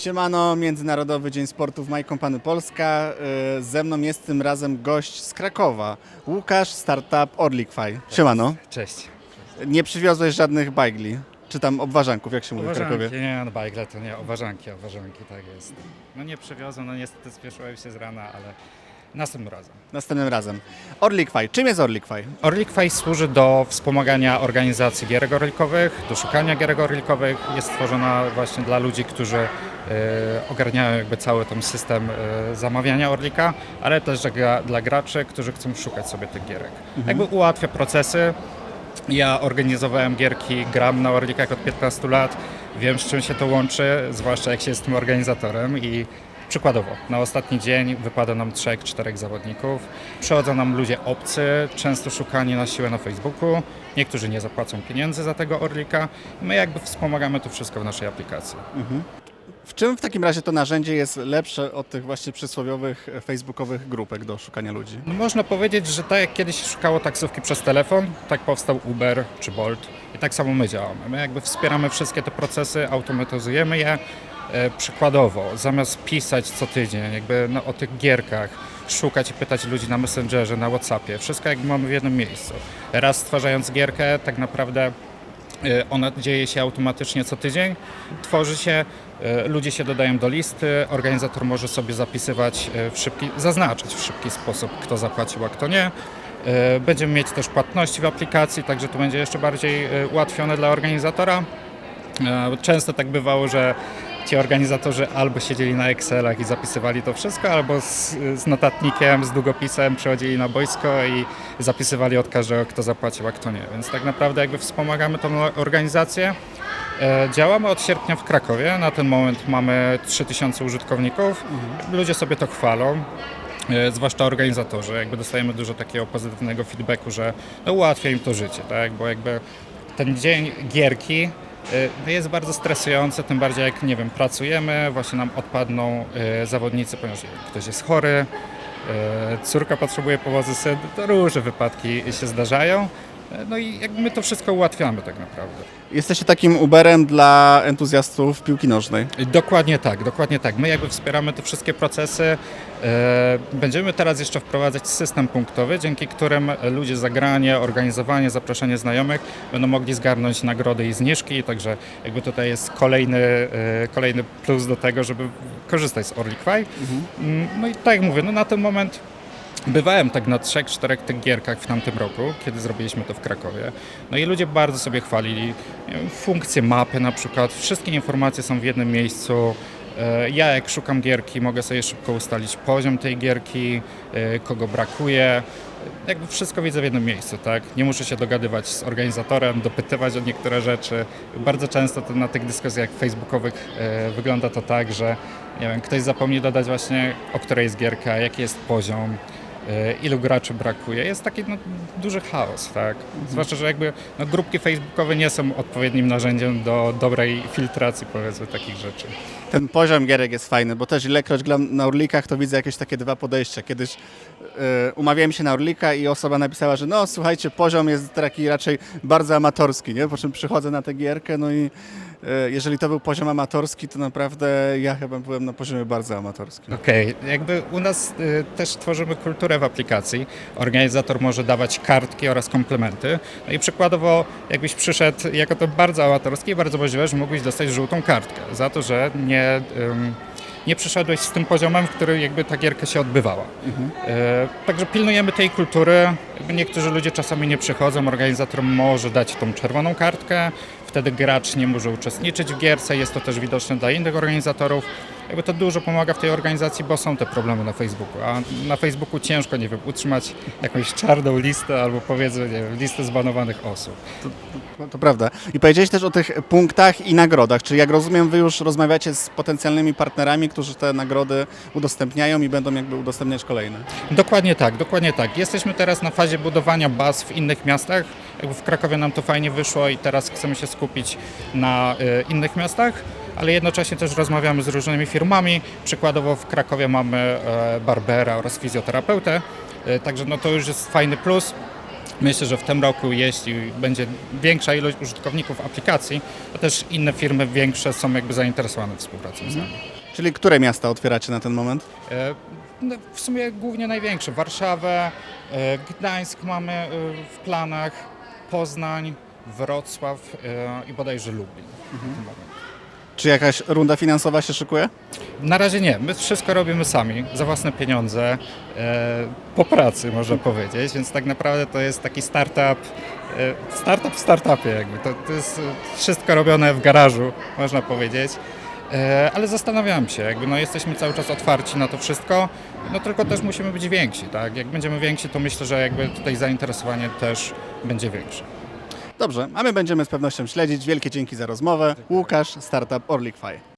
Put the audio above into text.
Siemano, Międzynarodowy Dzień Sportu w My Company Polska. Y, Ze mną jest tym razem gość z Krakowa, Łukasz, startup Orlikfy. Siemano. Cześć. Nie przywiozłeś żadnych bajgli, czy tam obwarzanków, jak się mówi w Krakowie. Nie, no bajgle to nie, obwarzanki, obwarzanki, tak jest. No nie przywiozłem, no niestety spieszyłem się z rana, ale następnym razem. Następnym razem. Orlikfy. Czym jest Orlikfy? Orlik Face służy do wspomagania organizacji gierek orlikowych, do szukania gierek orlikowych. Jest stworzona właśnie dla ludzi, którzy e, ogarniają jakby cały ten system e, zamawiania orlika, ale też dla, dla graczy, którzy chcą szukać sobie tych gierek. Jakby ułatwia procesy. Ja organizowałem gierki, gram na orlikach od 15 lat, wiem z czym się to łączy, zwłaszcza jak się jest tym organizatorem i Przykładowo, na ostatni dzień wypada nam trzech, czterech zawodników. Przychodzą nam ludzie obcy, często szukani na siłę na Facebooku. Niektórzy nie zapłacą pieniędzy za tego orlika. My jakby wspomagamy to wszystko w naszej aplikacji. W czym w takim razie to narzędzie jest lepsze od tych właśnie przysłowiowych e, facebookowych grupek do szukania ludzi? No można powiedzieć, że tak jak kiedyś szukało taksówki przez telefon, tak powstał Uber czy Bolt i tak samo my działamy. My jakby wspieramy wszystkie te procesy, automatyzujemy je. E, Przykładowo, zamiast pisać co tydzień jakby no, o tych gierkach, szukać i pytać ludzi na Messengerze, na Whatsappie, wszystko jakby mamy w jednym miejscu. Raz stwarzając gierkę, tak naprawdę E, Ona dzieje się automatycznie co tydzień, tworzy się, e, ludzie się dodają do listy, organizator może sobie zapisywać w szybki, zaznaczyć w szybki sposób, kto zapłacił, a kto nie. Będziemy mieć też płatności w aplikacji, także to będzie jeszcze bardziej ułatwione dla organizatora. Często tak bywało, że ci organizatorzy albo siedzieli na Excelach i zapisywali to wszystko, albo z, z notatnikiem, z długopisem przychodzili na boisko i zapisywali od każdego, kto zapłacił, a kto nie. Więc tak naprawdę jakby wspomagamy tą organizację. E, Działamy od sierpnia w Krakowie. Na ten moment mamy 3000 użytkowników. Ludzie sobie to chwalą. E, Zwłaszcza organizatorzy, jakby dostajemy dużo takiego pozytywnego feedbacku, że no, ułatwia im to życie, tak? Bo jakby ten dzień gierki jest bardzo stresujący, tym bardziej jak, nie wiem, pracujemy, właśnie nam odpadną e, zawodnicy, ponieważ ktoś jest chory, e, córka potrzebuje pomocy, to różne wypadki się zdarzają. No i jakby my to wszystko ułatwiamy tak naprawdę. Jesteście takim Uberem dla entuzjastów piłki nożnej. Dokładnie tak, dokładnie tak. My jakby wspieramy te wszystkie procesy. E, Będziemy teraz jeszcze wprowadzać system punktowy, dzięki którym ludzie zagranie, organizowanie, zaproszenie znajomych będą mogli zgarnąć nagrody i zniżki, także jakby tutaj jest kolejny, e, kolejny plus do tego, żeby korzystać z Orlikfy. Mm, No i tak jak mówię, no na ten moment Bywałem tak na trzech, czterech tych gierkach w tamtym roku, kiedy zrobiliśmy to w Krakowie. No i ludzie bardzo sobie chwalili nie wiem, funkcje mapy na przykład. Wszystkie informacje są w jednym miejscu. E, Ja jak szukam gierki, mogę sobie szybko ustalić poziom tej gierki, e, kogo brakuje. Jakby wszystko widzę w jednym miejscu, tak? Nie muszę się dogadywać z organizatorem, dopytywać o niektóre rzeczy. Bardzo często to na tych dyskusjach facebookowych e, wygląda to tak, że nie wiem, ktoś zapomni dodać właśnie o której jest gierka, jaki jest poziom, e, ilu graczy brakuje. Jest taki no, duży chaos, tak? Zwłaszcza, że jakby no, grupki facebookowe nie są odpowiednim narzędziem do dobrej filtracji powiedzmy takich rzeczy. Ten poziom gierek jest fajny, bo też ilekroć gram na Orlikach, to widzę jakieś takie dwa podejścia. Kiedyś e, umawiałem się na Orlika i osoba napisała, że no słuchajcie, poziom jest taki raczej bardzo amatorski, nie? Po czym przychodzę na tę gierkę, no i e, jeżeli to był poziom amatorski, to naprawdę ja chyba byłem na poziomie bardzo amatorskim. Okej, jakby u nas y, też tworzymy kulturę w aplikacji. Organizator może dawać kartki oraz komplementy. No i przykładowo, jakbyś przyszedł jako to bardzo amatorski, bardzo możliwe, że mógłbyś dostać żółtą kartkę za to, że nie, nie przyszedłeś z tym poziomem, w którym jakby ta gierka się odbywała. E, Także pilnujemy tej kultury. Niektórzy ludzie czasami nie przychodzą, organizator może dać tą czerwoną kartkę, wtedy gracz nie może uczestniczyć w gierce, jest to też widoczne dla innych organizatorów. Jakby to dużo pomaga w tej organizacji, bo są te problemy na Facebooku, a na Facebooku ciężko, nie wiem, utrzymać jakąś czarną listę albo powiedzmy, nie wiem, listę zbanowanych osób. No, to prawda. I powiedziałeś też o tych punktach i nagrodach. Czyli jak rozumiem, wy już rozmawiacie z potencjalnymi partnerami, którzy te nagrody udostępniają i będą jakby udostępniać kolejne. Dokładnie tak, dokładnie tak. Jesteśmy teraz na fazie budowania baz w innych miastach. Jakby w Krakowie nam to fajnie wyszło i teraz chcemy się skupić na y, innych miastach, ale jednocześnie też rozmawiamy z różnymi firmami. Przykładowo w Krakowie mamy e, barbera oraz fizjoterapeutę, e, także no to już jest fajny plus. Myślę, że w tym roku, jeśli będzie większa ilość użytkowników aplikacji, to też inne firmy większe są jakby zainteresowane współpracą z nami. Czyli które miasta otwieracie na ten moment? E, no, w sumie głównie największe. Warszawę, Gdańsk mamy w planach, Poznań, Wrocław i bodajże Lublin. momencie. Czy jakaś runda finansowa się szykuje? Na razie nie, my wszystko robimy sami, za własne pieniądze, e, po pracy można powiedzieć, więc tak naprawdę to jest taki startup, e, startup w startupie jakby, to, to jest e, wszystko robione w garażu, można powiedzieć. E, ale zastanawiam się, jakby no jesteśmy cały czas otwarci na to wszystko, no tylko też musimy być więksi, tak? Jak będziemy więksi, to myślę, że jakby tutaj zainteresowanie też będzie większe. Dobrze, a my będziemy z pewnością śledzić. Wielkie dzięki za rozmowę. Łukasz, Startup Orlik Fi.